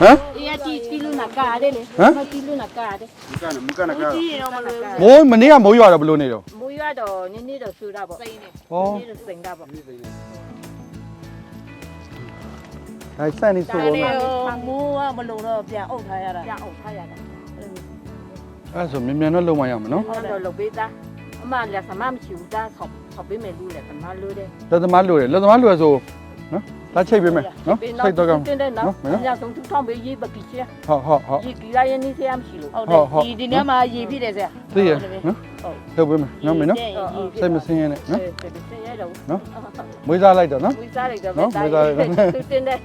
ဟမ်အေးအတီတီလူနာကားတယ်လေဟမ်မတီလူနာကားတယ်မကနကတီးရောမလို့မိုးမနေ့ကမိုးရွာတော့ဘယ်လိုနေတော့မူရတော့နည်းနည်းတော့ဆူတာပေါ့စိမ့်နေဟောနည်းနည်းတော့စိမ့်တာပေါ့ဒါဆန်နေဆိုဒါတော့လေးနော်ကိုမိုးကမလုံတော့ပြန်အုပ်ထားရတာပြန်အောင်ထားရတာအဲ့ဆိုမြန်မြန်တော့လုံမရမှာနော်ဟုတ်တော့လုပ်ပေးသားအမလက်စမမရှိဘူးသားဆောက်ဆောက်ပေးမယ်လူလက်စမလို့တယ်လက်သမားလိုတယ်လက်သမားလိုရဆိုနော် လာချိတ်ပေးမယ်နော်ချိတ်တော့ကောင်းတင်တယ်နော်ညဆုံးသူထောင်းပေးရေးပကိချေဟုတ်ဟုတ်ဟုတ်ဒီကီလာရင်းနေဆရာမရှိလို့ဟုတ်တယ်ဒီဒီနေ့မှာရေးပြတယ်ဆရာသိရနော်ဟုတ်ပေးမယ်နော်မင်းနော်စိတ်မစင်းရနဲ့နော်နော်မွေးစားလိုက်တော့နော်မွေးစားလိုက်တော့နော်မွေးစားလိုက်တော့တင်တယ်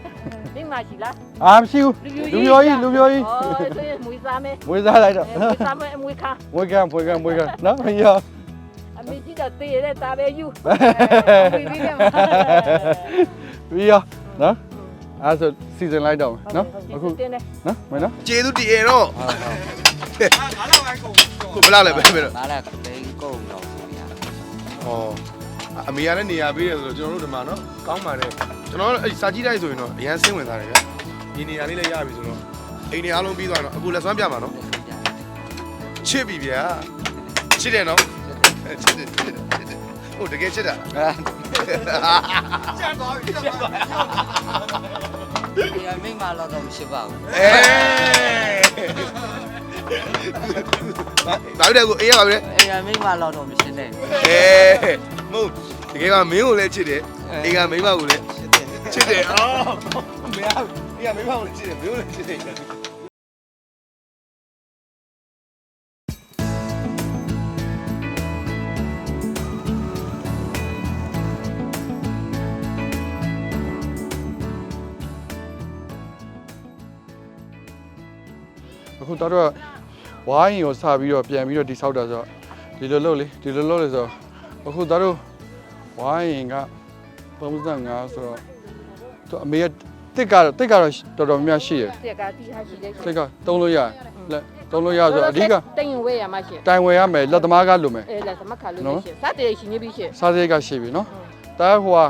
ဒီမှာရှိလားအာမရှိဘူးလူပြောကြီးလူပြောကြီးဟောသူမွေးစားမယ်မွေးစားလိုက်တော့မွေးစားမယ်မွေးခါမွေးခါမွေးခါမွေးခါနော်မင်းရောအမေကြီးတော့တေးရတဲ့တာပဲယူအမေကြီးက ပြီးရောနော်အဲ့ဆိုစီစဉ်လိုက်တော့မယ်နော်အခုနော်မယ်နော်ကျေးဇူးတင်ရတော့ဟုတ်ဟုတ်ဘာလဲပဲပဲတော့ဘာလဲဘယ်ကုန်တော့ဆိုရအော်အမေရတဲ့နေရာပေးတယ်ဆိုတော့ကျွန်တော်တို့ဒီမှာနော်ကောင်းပါတယ်ကျွန်တော်အဲ့စာကြည့်လိုက်ဆိုရင်တော့အရန်စင်းဝင်သားတယ်ဗျဒီနေရာလေးလည်းရပြီဆိုတော့အိမ်နေအားလုံးပြီးသွားတော့အခုလက်စွမ်းပြပါနော်ချစ်ပြီဗျာချစ်တယ်နော်ချစ်တယ်ချစ်တယ်ဟိုတကယ်ချစ်တာ ချက်သွားပြီချက်သွားပြီဒီရမိမလောက်တော့မရှိပါဘူးအေးဘာလို့လဲကိုအေးရပါဘူးလေအေးရမိမလောက်တော့မရှိနဲ့အေးမဟုတ်တကယ်ကမင်းကိုလည်းချစ်တယ်အေးကမိမကိုလည်းချစ်တယ်ချစ်တယ်အော်မရဘူးအေးကမိမကိုလည်းချစ်တယ်မင်းကိုလည်းချစ်တယ် တော်တော့ဝိုင်းကိုစပြီးတော့ပြန်ပြီးတော့တိဆောက်တာဆိုတော့ဒီလိုလုပ်လေဒီလိုလုပ်လေဆိုတော့အခုတော်တို့ဝိုင်းက35ဆိုတော့သူအမေကတစ်ကတော့တစ်ကတော့တော်တော်များများရှိရယ်တစ်ကတိထားရှိတယ်တစ်ကတုံးလို့ရတယ်လက်တုံးလို့ရဆိုအဓိကတိုင်ဝဲရမှာရှိတိုင်ဝဲရမယ်လက်သမားကလိုမယ်အဲလက်သမားကလိုရှိစတဲ့ရှိနေပြီရှိစတဲ့ကရှိပြီနော်တားဟိုဟာ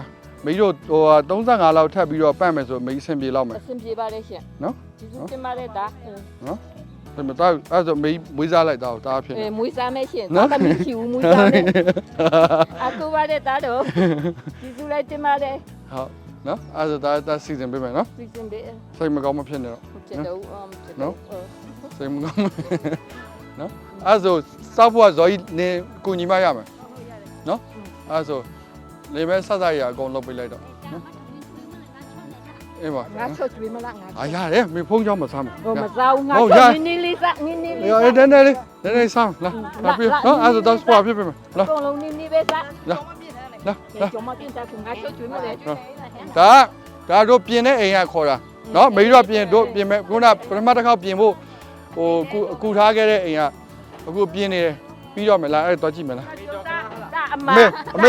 မိတို့ဟိုဟာ35လောက်ထပ်ပြီးတော့ပန့်မယ်ဆိုမိအဆင်ပြေလောက်မယ်အဆင်ပြေပါလေရှင်နော်ကျေးဇူးတင်ပါတယ်ဒါနော် ဒါပေမဲ့တာအဲ့ဆိုမေးမွေးစားလိုက်တာကိုတာဖြစ်နေအေးမွေးစားမယ်ရှင်တာသမီးရှိဦးမွေးစားမယ်အခုပါတဲ့တာတော့ကျေးဇူးလိုက်တင်ပါတယ်ဟုတ်နော်အဲ့ဒါဒါစီစဉ်ပေးမယ်နော်စီစဉ်ပေးစိတ်မကောင်းမဖြစ်နဲ့တော့ဖြစ်တော့အောင်ဖြစ်တော့စိတ်မကောင်းနော်အဲ့ဆိုစောက်ဖို့ကဇော်ကြီးနေကိုညီမရမယ်ဟုတ်ရတယ်နော်အဲ့ဆိုလေပဲဆက်စားရအကုန်လုပ်ပေးလိုက်တော့ အေးပါငါချက်ကျွေးမလားငါအာရတယ်မင်းဖုန်းကြောင်းမစားမဟိုမစားဘူးငါချက်နင်းနင်းလေးစားနင်းနင်းလေးအေးနည်းနည်းလေးနည်းနည်းစားလာလာပြီနော်အဲ့ဒါတော့စပွားပြပြမယ်လာအကုန်လုံးနင်းနင်းပဲစားလာလာလာကျွန်မပြင်တာကငါချက်ကျွေးမလဲဒါဒါတို့ပြင်တဲ့အိမ်ကခေါ်တာနော်မိတော့ပြင်တို့ပြင်မဲ့ခုနပထမတစ်ခေါက်ပြင်ဖို့ဟိုအခုအခုထားခဲ့တဲ့အိမ်ကအခုပြင်နေတယ်ပြီးတော့မလားအဲ့တော့ကြည့်မလားအမအမ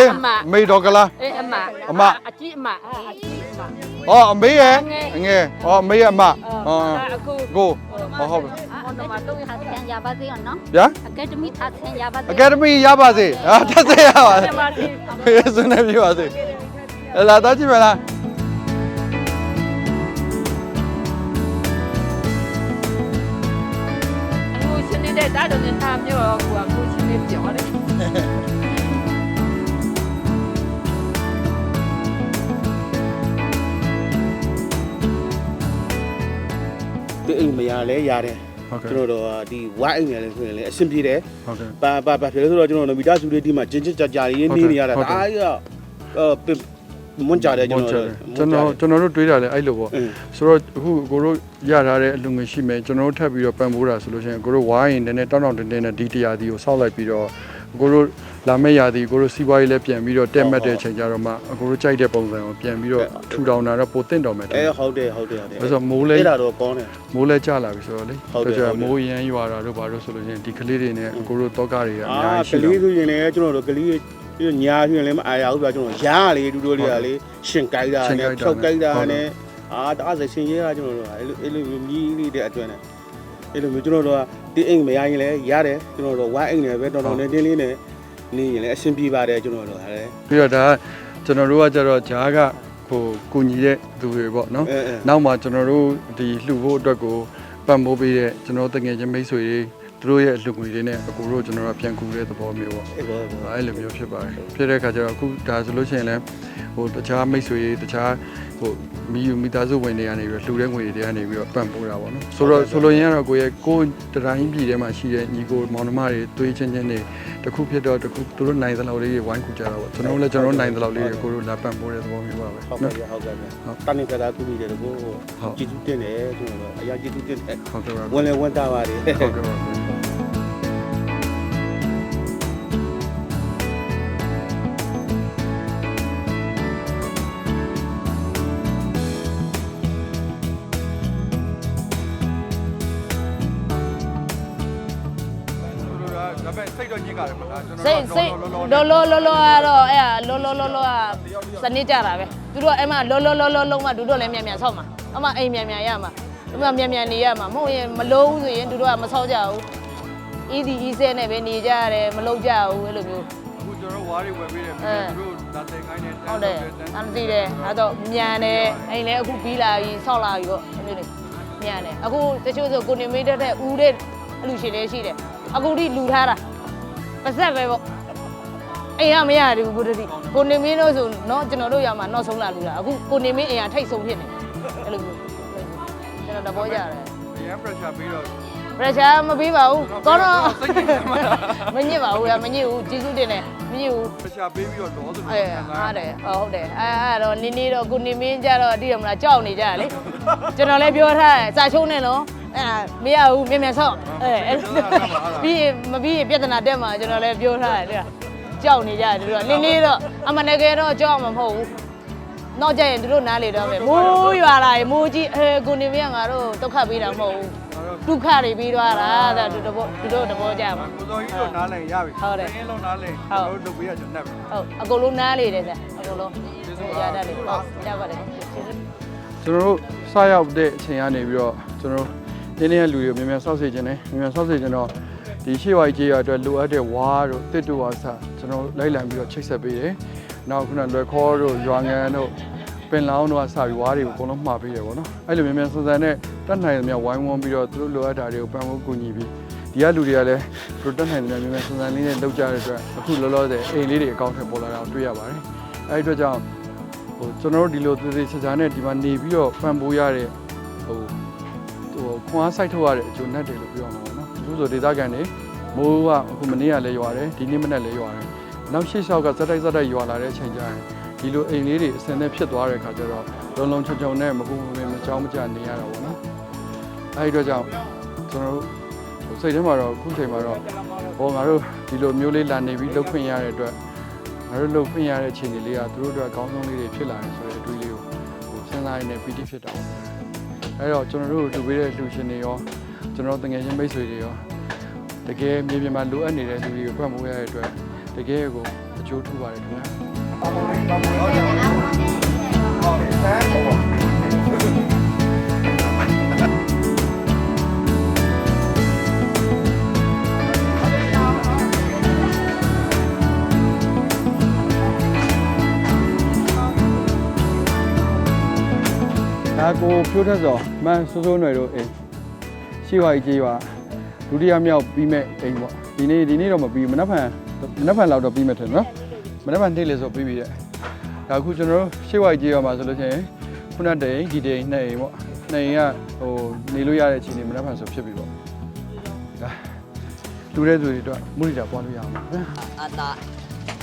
အမေဒေါ်ကလာအေးအမအမအကြီးအမအကြီးအမ ။အော်အမေရဲ့အငယ်။အော်အမေရဲ့အမ။အော်အခုကိုဟောဟုတ်ပြီ။အတော့မတော့ဟာဆန်ရပါစေနော်။ဗျာ။ Academy သာဆန်ရပါစေ။ Academy ရပါစေ။ဟာတက်စေရပါစေ။ဖေးစွန်းနေပြပါစေ။အလားတော့ကြည့်မလား။တဲ့တာတော်နဲ့သားမျိုးကိုအခုချင်းနေပြောတယ် အိမ်မရလဲရတယ်ဟုတ်ကဲ့ကျွန်တော်တို့ကဒီဝိုင်းအိမ်ရလဲဆိုရင်လည်းအဆင်ပြေတယ်ဟုတ်ကဲ့ပါပါပါဖြစ်လို့ဆိုတော့ကျွန်တော်တို့မီတာစုလေးဒီမှာကျင်းကျကြကြလေးနေနေရတာဟုတ်ဒါတယ်အားရအဲမွန်ကြတယ်ကျွန်တော်တို့ကျွန်တော်ကျွန်တော်တို့တွေးတာလေအဲ့လိုပေါ့အင်းဆိုတော့အခုကိုတို့ရထားတဲ့အလူငွေရှိမယ်ကျွန်တော်တို့ထပ်ပြီးတော့ပံ့ပိုးတာဆိုလို့ရှိရင်ကိုတို့ဝိုင်းရင်နည်းနည်းတောင်းတောင်းတင်းတင်းနဲ့ဒီတရားဒီကိုစောက်လိုက်ပြီးတော့ ကိုတို့လာမယ့်ရာဒီကိုတို့စီးပွားရေးလည်းပြန်ပြီးတော့တက်မှတ်တဲ့အချိန်ကြတော့မှကိုတို့ကြိုက်တဲ့ပုံစံကိုပြန်ပြီးတော့ထူထောင်တာတော့ပိုတင့်တော်မယ်အဲဟုတ်တယ်ဟုတ်တယ်ဟုတ်တယ်ဒါဆိုမိုးလဲအဲ့ဒါတော့ကောင်းတယ်မိုးလဲကျလာပြီဆိုတော့လေဟုတ်တယ်ဒါကြောင့်ဟုတ်တယ်မိုးရမ်းရွာတာတို့ဘာလို့ဆိုလို့ရှိရင်ဒီကလေးတွေနဲ့ကိုတို့တောကတွေကအအာများကကြီးရှိလေးတော့ဆိုရင်လည်းကျွန်တော်တို့ကလေးပြညာဆိုရင်လည်းမအားရဘူးပြကျွန်တော်ရားလေးဒူဒိုလေးကလေရှင်ကြိုက်တာနဲ့ဖြောက်ကြိုက်တာနဲ့အာတအားစရှင်ရဲကကျွန်တော်တို့အဲ့လိုအဲ့လိုမြည်လေးတဲ့အတွင်းနဲ့အဲ့လိုမျိုးကျွန်တော်တို့က ဒီအိမ်မရရင်လည်းရတယ်ကျွန်တော်တို့ဝိုင်းအိမ်နဲ့ပဲတော်တော်နဲ့တင်းလေးနဲ့နေရင်လည်းအဆင်ပြေပါတယ်ကျွန်တော်တို့ဟာလေပြီးတော့ဒါကကျွန်တော်တို့ကကြတော့ဂျားကဟိုကူညီတဲ့သူတွေပေါ့နော်အဲအဲနောက်မှကျွန်တော်တို့ဒီလှူဖို့အတွက်ကိုပံ့ပိုးပေးတဲ့ကျွန်တော်တငယ်ချင်းမိတ်ဆွေတွေသူတို့ရဲ့အလှူငွေတွေနဲ့အကူတို့ကျွန်တော်တို့ပြန်ကူတဲ့သဘောမျိုးပေါ့အေးပါပါအဲ့လိုမျိုးဖြစ်ပါတယ်ဖြစ်တဲ့အခါကျတော့အခုဒါဆိုလို့ရှိရင်လည်းဟိုတခြားမိတ်ဆွေတွေတခြား ဟိုမိယူမိသားစုဝင်တွေကနေပြီးတော့လှူတဲ့ငွေတွေကနေပြီးတော့ပံ့ပိုးတာပေါ့နော်ဆိုတော့ဆိုလိုရင်းကတော့ကိုယ့်ရဲ့ကိုယ်တတိုင်းပြည်ထဲမှာရှိတဲ့ညီကိုမောင်နှမတွေတွေးချင်းချင်းတွေတစ်ခုဖြစ်တော့တစ်ခုသူတို့နိုင်သလောက်လေးတွေဝိုင်းကူကြတာပေါ့ကျွန်တော်တို့လည်းကျွန်တော်တို့နိုင်သလောက်လေးတွေကိုတို့လာပံ့ပိုးတဲ့သဘောမျိုးပါပဲဟုတ်ကဲ့ဗျဟုတ်ကဲ့ဗျတန်နေကြတာကူညီတယ်ကိုကျေးဇူးတင်တယ်ကျွန်တော်အရာကျေးဇူးတင်တယ်ဟုတ်ကဲ့ပါဝင်လေဝင်တာပါလေဟုတ်ကဲ့ပါ ပေမဲ့စိတ်တော့ညစ်ကြတယ်မလားကျွန်တော်စိတ်စိတ်လောလောလောလောကတော့အဲ့ဒါလောလောလောလောကစနစ်ကြတာပဲသူတို့အဲ့မှာလောလောလောလောလုံးမှသူတို့လည်းမြန်မြန်ဆောက်မှာအမအိမ်မြန်မြန်ရမှာအမမြန်မြန်နေရမှာမဟုတ်ရင်မလုံးဘူးဆိုရင်သူတို့ကမဆောက်ကြဘူးအီဒီအီဆဲနဲ့ပဲနေကြရတယ်မလုံးကြဘူးအဲ့လိုမျိုးအခုကျွန်တော်ဝါးတွေဝယ်ပေးတယ်အဲသူတို့လာတဲ့ခိုင်းနေဟုတ်တယ်အမ်သိတယ်အဲ့တော့မြန်တယ်အိမ်လည်းအခုပြီးလာပြီဆောက်လာပြီပေါ့အဲ့လိုလေးမြန်တယ်အခုတချို့ဆိုကိုနေမေးတဲ့ဦးတဲ့အလူရှင်လေးရှိတယ်အခုထိလူထားတာ ပါဆက်ပဲပေါ့ အိမ်ကမရဘူးဘုဒ္ဓတိကိုနေမင်းတို့ဆိုเนาะကျွန်တော်တို့ရမှာနောက်ဆုံးလာလူတာအခုကိုနေမင်းအိမ်ကထိတ်ဆုံးဖြစ်နေအဲ့လိုမျိုးကျွန်တော်တဘောကြတယ် ရန် pressure ပေးတော့ pressure မပေးပါဘူးကောတော့ စိတ်ညစ်မှာ မညစ်ပါဘူးရမညစ်ဘူးကျေးဇူးတင်တယ်မညစ်ဘူး pressure ပေးပြီးတော့တော့ဆို အဲဟားတယ်ဟုတ်တယ်အဲအဲ့တော့နေနေတော့ကိုနေမင်းကြတော့အတိရမလားကြောက်နေကြတယ်လေကျွန်တော်လည်းပြောထားတယ်စာချုံးနေနော် အဲမရဘူးမြန်မြန်ဆော့အဲပြီးရင်မပြီးရင်ပြဿနာတက်မှာကျွန်တော်လည်းပြောထားတယ်လေကြောက်နေကြတယ်သူတို့နေနေတော့အမနကယ်တော့ကြောက်မှာမဟုတ်ဘူးနောက်ကျရင်သူတို့နားလေတော့မယ်မိုးရွာလာရင်မိုးကြီးအဲကိုနေမရငါတို့ဒုက္ခပေးတာမဟုတ်ဘူးဒုက္ခတွေပြီးသွားတာဒါသူတဘောသူတို့တဘောကြမှာကိုစောကြီးတို့နားလည်ရပြီဟုတ်တယ်အင်းလုံးနားလည်ဟုတ်တို့လုပ်ပေးရကျွန်တော်နဲ့ပဲဟုတ်အကုန်လုံးနားလေတယ်ဆရာအကုန်လုံးရတတ်တယ်ဟုတ်ရပါတယ်ကျေးဇူးကျွန်တော်တို့စရောက်တဲ့အချိန်ကနေပြီးတော့ကျွန်တော် တို့တင်းတင်းရဲ့လူတွေကိုမြန်မြန်ဆောက်စေခြင်းနဲ့မြန်မြန်ဆောက်စေခြင်းတော့ဒီရှေ့ဝိုင်းကြီးရအတွက်လိုအပ်တဲ့ဝါးတို့တစ်တို့ဝါစကျွန်တော်လိုက်လံပြီးတော့ချိတ်ဆက်ပေးတယ်။နောက်ခုနလွယ်ခေါ်တို့ရွာငံတို့ပင်လောင်းတို့ကစပြီးဝါးတွေကိုအကုန်လုံးမှာပေးတယ်ပေါ့နော်။အဲ့လိုမြန်မြန်ဆန်ဆန်နဲ့တတ်နိုင်သမျှဝိုင်းဝန်းပြီးတော့သူတို့လိုအပ်တာတွေကိုပံ့ပိုးကူညီပြီးဒီကလူတွေကလည်းသူတို့တတ်နိုင်သမျှမြန်မြန်ဆန်ဆန်လေးနဲ့လုပ်ကြတဲ့အတွက်အခုလောလောဆယ်အိမ်လေးတွေအကောင့်ထဲပေါ်လာတာကိုတွေ့ရပါတယ်။အဲ့ဒီအတွက်ကြောင့်ဟိုကျွန်တော်တို့ဒီလိုသေသေးချာချာနဲ့ဒီမှာနေပြီးတော့ပံ့ပိုးရတဲ့ဟို ဟိုခွန်အားစိုက်ထုတ်ရတဲ့အကျိုးနဲ့တယ်လို့ပြောမှာပေါ့နော်အခုဆိုဒေသခံတွေမိုးကအခုမနေ့ကလည်းရွာတယ်ဒီနေ့မနေ့လည်းရွာတယ်နောက်ရှေ့လျှောက်ကဇက်တိုက်ဇက်တိုက်ရွာလာတဲ့အချိန်ကျရင်ဒီလိုအိမ်လေးတွေအစင်နဲ့ဖြစ်သွားတဲ့အခါကျတော့လုံလုံချုံချုံနဲ့မပူမပင်မကြောက်မကြနေရတာပေါ့နော်အဲဒီတော့ကြောင့်ကျွန်တော်တို့စိတ်ထဲမှာတော့အခုချိန်မှာတော့ဟောငါတို့ဒီလိုမျိုးလေးလာနေပြီးလှုပ်ခွင့်ရတဲ့အတွက်ငါတို့လှုပ်ခွင့်ရတဲ့အခြေအနေလေးကသူတို့အတွက်အကောင်းဆုံးလေးတွေဖြစ်လာတယ်ဆိုတဲ့အတွေးလေးကိုဟိုစဉ်းစားရင်းနဲ့ပီတိဖြစ်တာပေါ့ အဲတော့ကျွန်တော်တို့လူပေးတဲ့လူရှင်တွေရောကျွန်တော်တငယ်ချင်းမိတ်ဆွေတွေရောတကယ်မြေပြင်မှာလိုအပ်နေတဲ့လူတွေကိုပတ်မိုးရတဲ့အတွက်တကယ်ကိုအကျိုးထူပါတယ်ခင်ဗျာ ဒါကိုဖြိုးထက်စောမန်းစိုးစိုးຫນွယ်တို့အိမ်ရှိဝါကြီးကြီးပါဒုတိယမြောက်ပြီးမဲ့အိမ်ပေါ့ဒီနေ့ဒီနေ့တော့မပြီးဘူးမနက်ဖြန်မနက်ဖြန်လောက်တော့ပြီးမဲ့ထင်နော်မနက်ဖြန်နေ့လေဆိုပြီးပြီတဲ့ဒါအခုကျွန်တော်တို့ရှိဝါကြီးကြီးပါမှာဆိုလို့ရှိရင်ခုနတိန်ဒီတိန်နှစ်အိမ်ပေါ့နှစ်အိမ်ကဟိုနေလို့ရတဲ့အခြေအနေမနက်ဖြန်ဆိုဖြစ်ပြီပေါ့ဒါလူတဲ့သူတွေအတွက်မုရိတာပွားလို့ရအောင်ပါဗျာအတာ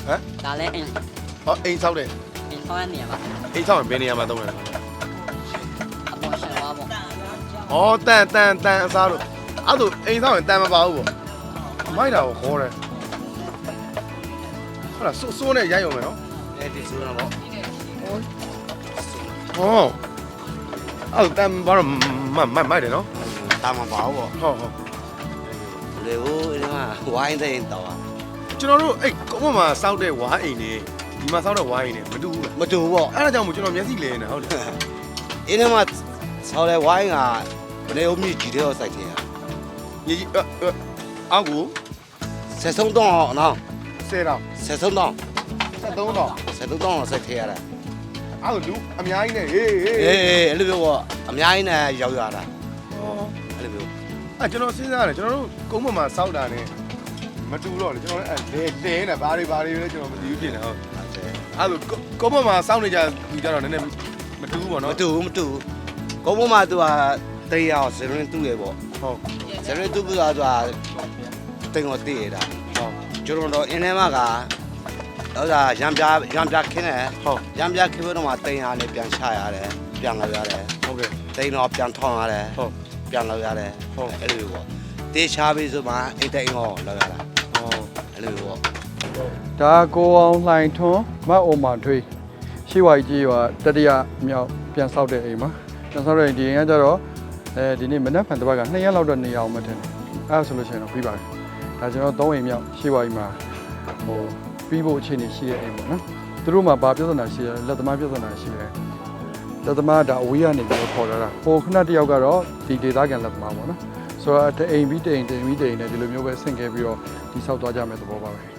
ဟမ်ဒါလည်းအင်းဟောအိမ်ဆောက်တယ်အင်းဆောင်းနေရပါအိမ်ဆောက်ရင်ဘယ်နေရာမှာသုံးလဲအပေါ်ရှင်ပါပေါ့ ဩတန်တန်တန်အစားလို့အဲ့ဒါအိမ်ဆောက်ရင်တန်မပါဘူးပေါ့မိုက်တာကိုခေါ်တယ်ဟုတ်လားစိုးစိုးနဲ့ရိုက်ရုံပဲနော်အဲဒီဆိုတော့ပေါ့ဟောအဲ့ဒါတန်ဘာလို့မမမိုက်တယ်နော်တာမပါဘူးပေါ့ဟုတ်ဟုတ်လေဟိုဒီမှာဝိုင်းတဲ့တောင်းကျွန်တော်တို့အဲ့ကုန်းပေါ်မှာစောက်တဲ့ဝါးအိမ်တွေဒီမှာစောက်တဲ့ဝါးအိမ်တွေမတူဘူးလားမတူဘူးပေါ့အဲ့ဒါကြောင့်မို့ကျွန်တော်မျက်စိလဲနေတာဟုတ်တယ်အင်းမှာဆောင်းတဲ့ဝိုင်းက ဘယ်လိုမြည်ကြည့်တော့စိုက်တယ်ညီကြီးအောက်ကိုဆက်ဆုံးတော့နော်10တောင်ဆက်ဆုံးတော့73တောင်ဆက်ဆုံးတော့စိုက်ထဲရတာအဲ့လိုလူအများကြီးနဲ့ဟေးဟေးအေးအေးအဲ့လိုမျိုးပေါ့အများကြီးနဲ့ရောက်ရတာဟောအဲ့လိုမျိုးအဲ့ကျွန်တော်စဉ်းစားတယ်ကျွန်တော်တို့ကုန်းပေါ်မှာစောက်တာနဲ့မတူတော့လေကျွန်တော်လည်းအဲလဲလဲနေဘာတွေဘာတွေလဲကျွန်တော်မသိဘူးဖြစ်နေဟုတ်အဲ့လိုကုန်းပေါ်မှာစောက်နေကြသူကြတော့နည်းနည်းမတူဘူးပေါ့မနော်တူဘူးမတူဘူးကုန်းပေါ်မှာသူက တရားဇရင်တူရပေါ့ဟုတ်ဇရင်တူပြီးတော့သူကတင်ကိုတည်ရတာဟုတ်ကျွန်တော်တို့အင်းထဲမှာကဟိုဒါရံပြရံပြခင်းတယ်ဟုတ်ရံပြခင်းတော့မှတင်ရနဲ့ပြန်ချရတယ်ပြန်လာရတယ်ဟုတ်ကဲ့တိန်တော့ပြန်ထောင်းရတယ်ဟုတ်ပြန်လောက်ရတယ်ဟုတ်အဲ့လိုပေါ့တေးချပြီးဆိုမှအိတ်တိန်ဟောလောက်ရတာဟောအဲ့လိုပေါ့ဒါကိုအောင်လှိုင်ထွန်းမတ်အိုမာထွေးရှိဝိုင်ကြီးကတတိယမြောက်ပြန်ဆောက်တဲ့အိမ်မှာပြန်ဆောက်တဲ့အိမ်ဒီအိမ်ကကြတော့ အဲဒီနေ့မနက်ဖြန်တစ်ပတ်က2ရက်လောက်တော့နေအောင်မထင်ဘူးအဲ့ဒါဆိုလို့ရှိရင်တော့ပြီးပါတယ်ဒါကျွန်တော်3အိမ်မြောက်ရှိဝိုင်မှာဟိုပြီးဖို့အခြေအနေရှိတဲ့အိမ်ပေါ့နော်သူတို့မှာဘာပြဿနာရှိလဲလက်သမားပြဿနာရှိတယ်လက်သမားဒါအဝေးကနေပြီးတော့ခေါ်လာတာဟိုခဏတစ်ယောက်ကတော့ဒီဒေသခံလက်သမားပေါ့နော်ဆိုတော့တအိမ်ပြီးတအိမ်တအိမ်ပြီးတအိမ်နဲ့ဒီလိုမျိုးပဲဆင့်ခဲ့ပြီးတော့ဒီဆောက်သွားကြမယ်သဘောပါပဲ